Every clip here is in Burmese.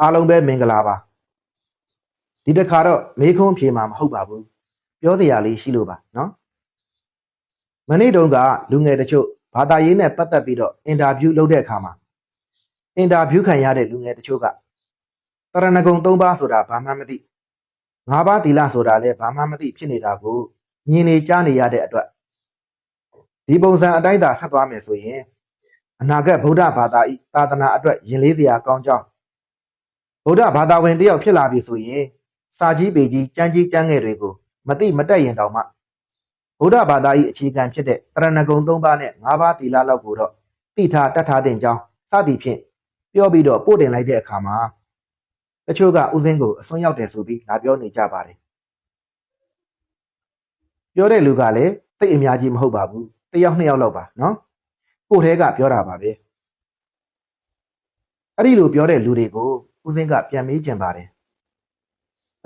အားလုံးပဲမင်္ဂလာပါဒီတစ်ခါတော့မေးခွန်းဖြေမှာမဟုတ်ပါဘူးပြောစရာလေးရှိလို့ပါနော်မနေ့တုန်းကလူငယ်တချို့ဘာသာရေးနဲ့ပတ်သက်ပြီးတော့အင်တာဗျူးလုပ်တဲ့အခါမှာအင်တာဗျူးခံရတဲ့လူငယ်တချို့ကတရဏဂုံ၃ပါးဆိုတာဘာမှမသိ၅ပါးသီလဆိုတာလည်းဘာမှမသိဖြစ်နေတာကိုညင်နေကြားနေရတဲ့အတွက်ဒီပုံစံအတိုင်းသာဆက်သွားမယ်ဆိုရင်အနာဂတ်ဗုဒ္ဓဘာသာဤသာသနာအတွက်ယဉ်လေးစရာကောင်းကြောင်း ဗုဒ္ဓဘာသာဝင်တယောက်ဖြစ်လာပြီဆိုရင်စာကြီးပေကြီးကြမ်းကြီးကြမ်းငယ်တွေကိုမတိမတက်ရင်တောင်မှဗုဒ္ဓဘာသာ၏အခြေခံဖြစ်တဲ့တရဏဂုံ၃ပါးနဲ့၅ပါးသီလလောက်ကိုတော့တိထားတတ်ထားတဲ့ကြောင်းစသည်ဖြင့်ပြောပြီးတော့ပို့တင်လိုက်တဲ့အခါမှာတချို့ကဥစဉ်ကိုအစွန်းရောက်တယ်ဆိုပြီးလာပြောနေကြပါတယ်ပြောတဲ့လူကလည်းတိတ်အများကြီးမဟုတ်ပါဘူးတစ်ယောက်နှစ်ယောက်လောက်ပါနော်ကိုယ်ထဲကပြောတာပါပဲအဲ့ဒီလိုပြောတဲ့လူတွေကို ဦးစင်းကပြန်မေးကြင်ပါတယ်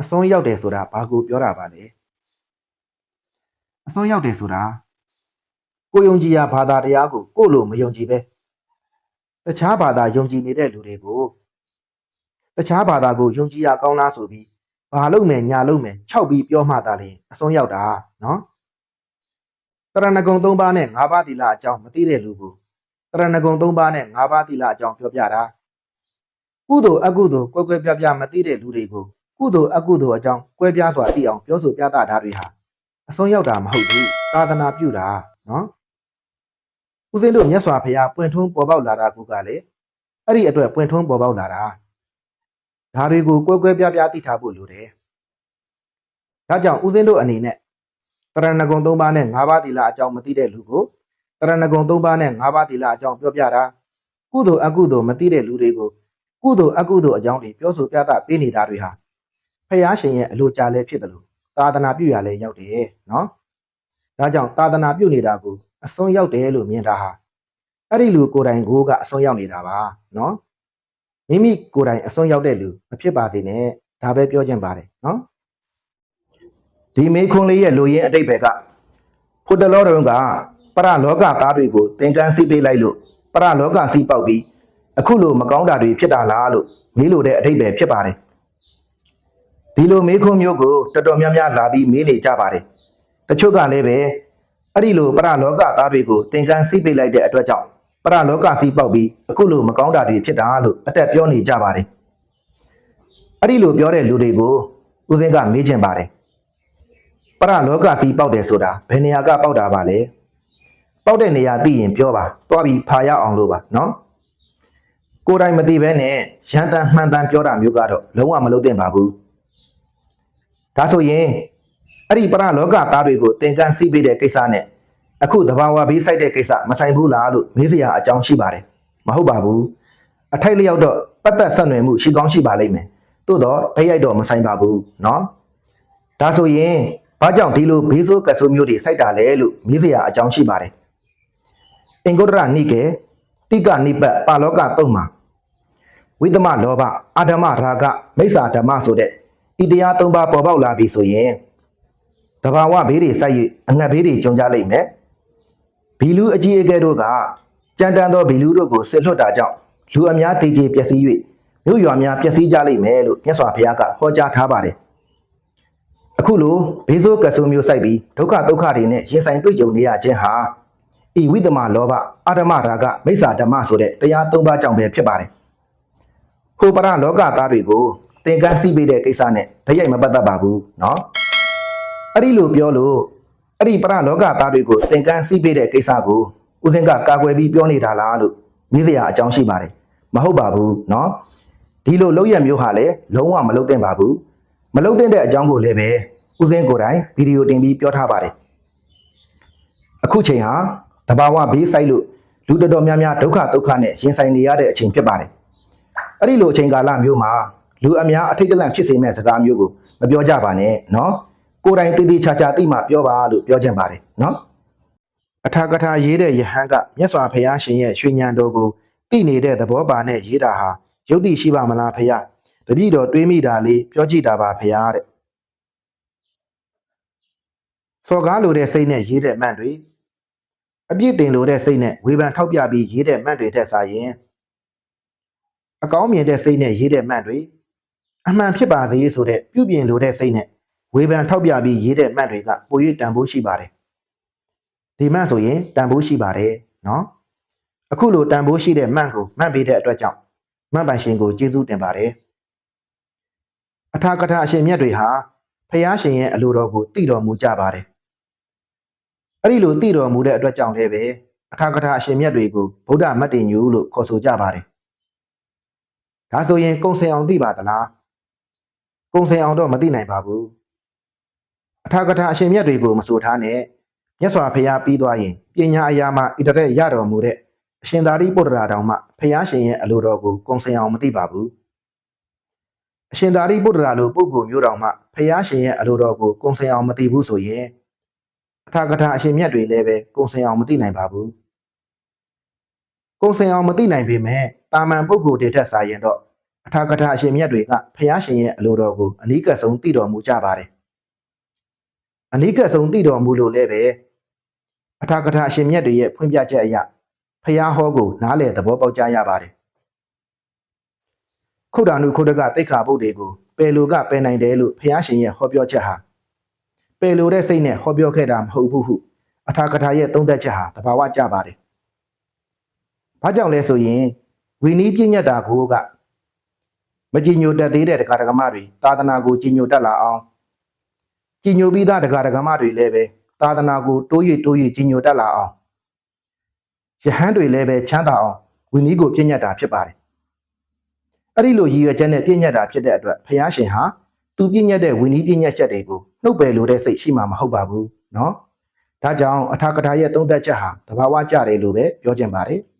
အစွန်းရောက်တယ်ဆိုတာဘာကိုပြောတာပါလဲအစွန်းရောက်တယ်ဆိုတာကိုယုံကြည်ရာဘာသာတရားကိုကိုယ့်လိုမယုံကြည်ပဲတခြားဘာသာယုံကြည်နေတဲ့လူတွေကိုတခြားဘာသာကိုယုံကြည်ရကောင်းလားဆိုပြီးဘာလုပ်မယ်ညာလုပ်မယ်ခြောက်ပြီးပြောမှသာလေအစွန်းရောက်တာနော်တရဏဂုံ၃ပါးနဲ့၅ပါးသီလအကြောင်းမသိတဲ့လူကိုတရဏဂုံ၃ပါးနဲ့၅ပါးသီလအကြောင်းပြောပြတာ ကုသိုလ်အကုသိုလ်ကွဲကွဲပြားပြားမသိတဲ့လူတွေကိုကုသိုလ်အကုသိုလ်အကြောင်းကွဲပြားစွာသိအောင်ပြောဆိုပြသတာတွေဟာအစွန်းရောက်တာမဟုတ်ဘူးသာသနာပြုတာနော်ဦးဇင်းတို့မြတ်စွာဘုရားပွင့်ထွန်းပေါ်ပေါက်လာတာကူကလည်းအဲ့ဒီအတွက်ပွင့်ထွန်းပေါ်ပေါက်လာတာဒါတွေကိုကွဲကွဲပြားပြားသိထားဖို့လိုတယ်ဒါကြောင့်ဦးဇင်းတို့အနေနဲ့တရဏဂုံ၃ပါးနဲ့၅ပါးသီလအကြောင်းမသိတဲ့လူကိုတရဏဂုံ၃ပါးနဲ့၅ပါးသီလအကြောင်းပြောပြတာကုသိုလ်အကုသိုလ်မသိတဲ့လူတွေကို ကုသိုလ်အကုသိုလ်အကြောင်းတွေပြောဆိုပြသပေးနေတာတွေဟာဖះရှင်ရဲ့အလိုကြလဲဖြစ်တယ်လို့သာသနာပြုရလဲရောက်တယ်နော်ဒါကြောင့်သာသနာပြုနေတာကိုအစွန်းရောက်တယ်လို့မြင်တာဟာအဲ့ဒီလူကိုယ်တိုင်ကိုကအစွန်းရောက်နေတာပါနော်မိမိကိုယ်တိုင်အစွန်းရောက်တဲ့လူမဖြစ်ပါစေနဲ့ဒါပဲပြောချင်ပါတယ်နော်ဒီမေခွန်းလေးရဲ့လူရင်းအတိတ်ပဲကဖုတ္တလောတုံးကပရလောကသားတွေကိုသင်္ကန်းစီးပေးလိုက်လို့ပရလောကစီးပေါက်ပြီး အခုလိုမကောင်းတာတွေဖြစ်တာလားလို့မေးလို့တဲ့အထိပ္ပယ်ဖြစ်ပါတယ်ဒီလိုမေးခွန်းမျိုးကိုတော်တော်များများလာပြီးမေးနေကြပါတယ်တချို့ကလည်းပဲအဲ့ဒီလိုပရလောကသားတွေကိုသင်္ကန်းစီးပိတ်လိုက်တဲ့အတွက်ကြောင့်ပရလောကစီးပေါက်ပြီးအခုလိုမကောင်းတာတွေဖြစ်တာလို့အတက်ပြောနေကြပါတယ်အဲ့ဒီလိုပြောတဲ့လူတွေကိုဦးစင်းကမေးချင်ပါတယ်ပရလောကစီးပေါက်တယ်ဆိုတာဘယ်နေရာကပေါက်တာပါလဲပေါက်တဲ့နေရာသိရင်ပြောပါတွားပြီးဖာရအောင်လို့ပါနော် ကိုယ်တိုင်မသိဘဲနဲ့ရန်တန်မှန်တန်ပြောတာမျိုးကတော့လုံးဝမလုပ်သင့်ပါဘူးဒါဆိုရင်အဲ့ဒီပရလောကသားတွေကိုသင်္ကန်းစီးပေးတဲ့ကိစ္စနဲ့အခုသဘာဝဘေးဆိုင်တဲ့ကိစ္စမဆိုင်ဘူးလားလို့မေးစရာအကြောင်းရှိပါတယ်မဟုတ်ပါဘူးအထိုက်လျောက်တော့ပတ်သက်ဆက်နွယ်မှုရှိကောင်းရှိပါလိမ့်မယ်သို့တော့ဓာတ်ရိုက်တော့မဆိုင်ပါဘူးเนาะဒါဆိုရင်ဘာကြောင့်ဒီလိုဘေးဆိုးကဆူမျိုးတွေစိုက်တာလဲလို့မေးစရာအကြောင်းရှိပါတယ်အင်္ဂုတ္တရနိကေတိကနိပတ်ပါလောကသုံးမှာ ဝိသမလောဘအာဓမ္မရာဂမိစ္ဆာဓမ္မဆိုတဲ့ဤတရားသုံးပါးပေါ်ပေါက်လာပြီဆိုရင်တဘာဝဘေးတွေစိုက်၍အငတ်ဘေးတွေကြုံကြလိမ့်မယ်ဘီလူအကြီးအကဲတို့ကကြမ်းတမ်းသောဘီလူတို့ကိုဆစ်လွတ်တာကြောင့်လူအများတည်ကြည်ပျက်စီး၍မြို့ရွာများပျက်စီးကြလိမ့်မယ်လို့မြတ်စွာဘုရားကဟောကြားထားပါတယ်အခုလိုဘေးဆိုးကဆူမျိုးစိုက်ပြီးဒုက္ခဒုက္ခတွေနဲ့ရင်ဆိုင်တွေ့ကြုံနေရခြင်းဟာဤဝိသမလောဘအာဓမ္မရာဂမိစ္ဆာဓမ္မဆိုတဲ့တရားသုံးပါးကြောင့်ပဲဖြစ်ပါတယ် ဟိုပရလောကသားတွေကိုသင်္ကန်းစီးပေးတဲ့ကိစ္စနဲ့တရိုက်မပတ်သက်ပါဘူးเนาะအဲ့ဒီလိုပြောလို့အဲ့ဒီပရလောကသားတွေကိုသင်္ကန်းစီးပေးတဲ့ကိစ္စကိုဦးစင်ကကာကွယ်ပြီးပြောနေတာလားလို့မေးစရာအကြောင်းရှိပါတယ်မဟုတ်ပါဘူးเนาะဒီလိုလောက်ရမျိုးဟာလည်းလုံးဝမလုပ်သင့်ပါဘူးမလုပ်သင့်တဲ့အကြောင်းကိုလည်းပဲဦးစင်ကိုယ်တိုင်ဗီဒီယိုတင်ပြီးပြောထားပါတယ်အခုချိန်ဟာတဘာဝဘေးဆိုင်လို့လူတော်တော်များများဒုက္ခဒုက္ခနဲ့ရင်ဆိုင်နေရတဲ့အချိန်ဖြစ်ပါတယ် အဲ့ဒီလိုအချိန်ကာလမျိုးမှာလူအများအထိတ်တလန့်ဖြစ်စေမဲ့စကားမျိုးကိုမပြောကြပါနဲ့နော်ကိုယ်တိုင်တည်တည်ချာချာသိမှပြောပါလို့ပြောချင်ပါတယ်နော်အထာကထာရေးတဲ့ယဟန်ကမြတ်စွာဘုရားရှင်ရဲ့ရွှေဉဏ်တော်ကိုသိနေတဲ့သဘောပါနဲ့ရေးတာဟာယုတ်တိရှိပါမလားဖရာတပည့်တော်တွေးမိတာလေးပြောကြည့်တာပါဖရာတဲ့စော်ကားလိုတဲ့စိတ်နဲ့ရေးတဲ့မှန်တွေအပြစ်တင်လိုတဲ့စိတ်နဲ့ဝေဖန်ထောက်ပြပြီးရေးတဲ့မှန်တွေတက်စားရင် အကောင်းမြင်တဲ့စိတ်နဲ့ရေးတဲ့မှတ်တွေအမှန်ဖြစ်ပါစေဆိုတဲ့ပြုပြင်လိုတဲ့စိတ်နဲ့ဝေဖန်ထောက်ပြပြီးရေးတဲ့မှတ်တွေကပို၍တန်ဖိုးရှိပါတယ်ဒီမှတ်ဆိုရင်တန်ဖိုးရှိပါတယ်နော်အခုလိုတန်ဖိုးရှိတဲ့မှတ်ကိုမှတ်ပေးတဲ့အတွက်ကြောင့်မှတ်ပိုင်ရှင်ကိုကျေးဇူးတင်ပါတယ်အထာကထာအရှင်မြတ်တွေဟာဖះရှင်ရဲ့အလိုတော်ကိုသိတော်မူကြပါတယ်အဲ့ဒီလိုသိတော်မူတဲ့အတွက်ကြောင့်လည်းပဲအထာကထာအရှင်မြတ်တွေကိုဗုဒ္ဓမတ္တညူလို့ခေါ်ဆိုကြပါတယ် ဒါဆိုရင်ကုံစင်အောင်သိပါသလားကုံစင်အောင်တော့မသိနိုင်ပါဘူးအထာကထာအရှင်မြတ်တွေကိုမဆိုထားနဲ့မြတ်စွာဘုရားပြီးသွားရင်ပညာအရာမှဣတရက်ရတော်မူတဲ့အရှင်သာရိပုတ္တရာတော်မှဘုရားရှင်ရဲ့အလိုတော်ကိုကုံစင်အောင်မသိပါဘူးအရှင်သာရိပုတ္တရာလိုပုဂ္ဂိုလ်မျိုးတော်မှဘုရားရှင်ရဲ့အလိုတော်ကိုကုံစင်အောင်မသိဘူးဆိုရင်အထာကထာအရှင်မြတ်တွေလည်းပဲကုံစင်အောင်မသိနိုင်ပါဘူး ကုံစင်အောင်မသိနိုင်ပေမဲ့တာမန်ပုဂ္ဂိုလ်တွေထက်စာရင်တော့အထာကထာအရှင်မြတ်တွေကဘုရားရှင်ရဲ့အလိုတော်ကိုအနိကဆုံးသိတော်မူကြပါတယ်အနိကဆုံးသိတော်မူလို့လည်းပဲအထာကထာအရှင်မြတ်တွေရဲ့ဖွင့်ပြချက်အရဖះဟောကိုနားလေသဘောပေါက်ကြရပါတယ်ခုတ်တာနုခုတ်တကတိတ်ခါပုတ်တွေကိုပယ်လိုကပယ်နိုင်တယ်လို့ဖះရှင်ရဲ့ဟောပြောချက်ဟာပယ်လိုတဲ့စိတ်နဲ့ဟောပြောခဲ့တာမဟုတ်ဘူးဟုအထာကထာရဲ့သုံးသက်ချက်ဟာသဘာဝကျပါတယ်။ ဘာကြောင့်လဲဆိုရင်ဝီနီးပြည့်ညတ်တာကိုကမကြည်ညိုတတ်သေးတဲ့ဒကာဒကမတွေသာသနာကိုကြည်ညိုတတ်လာအောင်ကြည်ညိုပြီးသားဒကာဒကမတွေလည်းပဲသာသနာကိုတိုးရတိုးရကြည်ညိုတတ်လာအောင်ယဟန်တွေလည်းပဲချမ်းသာအောင်ဝီနီးကိုပြည့်ညတ်တာဖြစ်ပါတယ်။အဲ့ဒီလိုရည်ရွယ်ချက်နဲ့ပြည့်ညတ်တာဖြစ်တဲ့အတွက်ဖះရှင်ဟာသူပြည့်ညတ်တဲ့ဝီနီးပြည့်ညတ်ချက်တွေကိုနှုတ်ပယ်လိုတဲ့စိတ်ရှိမှမဟုတ်ပါဘူးနော်။ဒါကြောင့်အထာကထာရဲ့သုံးသက်ချက်ဟာတဘာဝကြတယ်လို့ပဲပြောချင်ပါတယ်။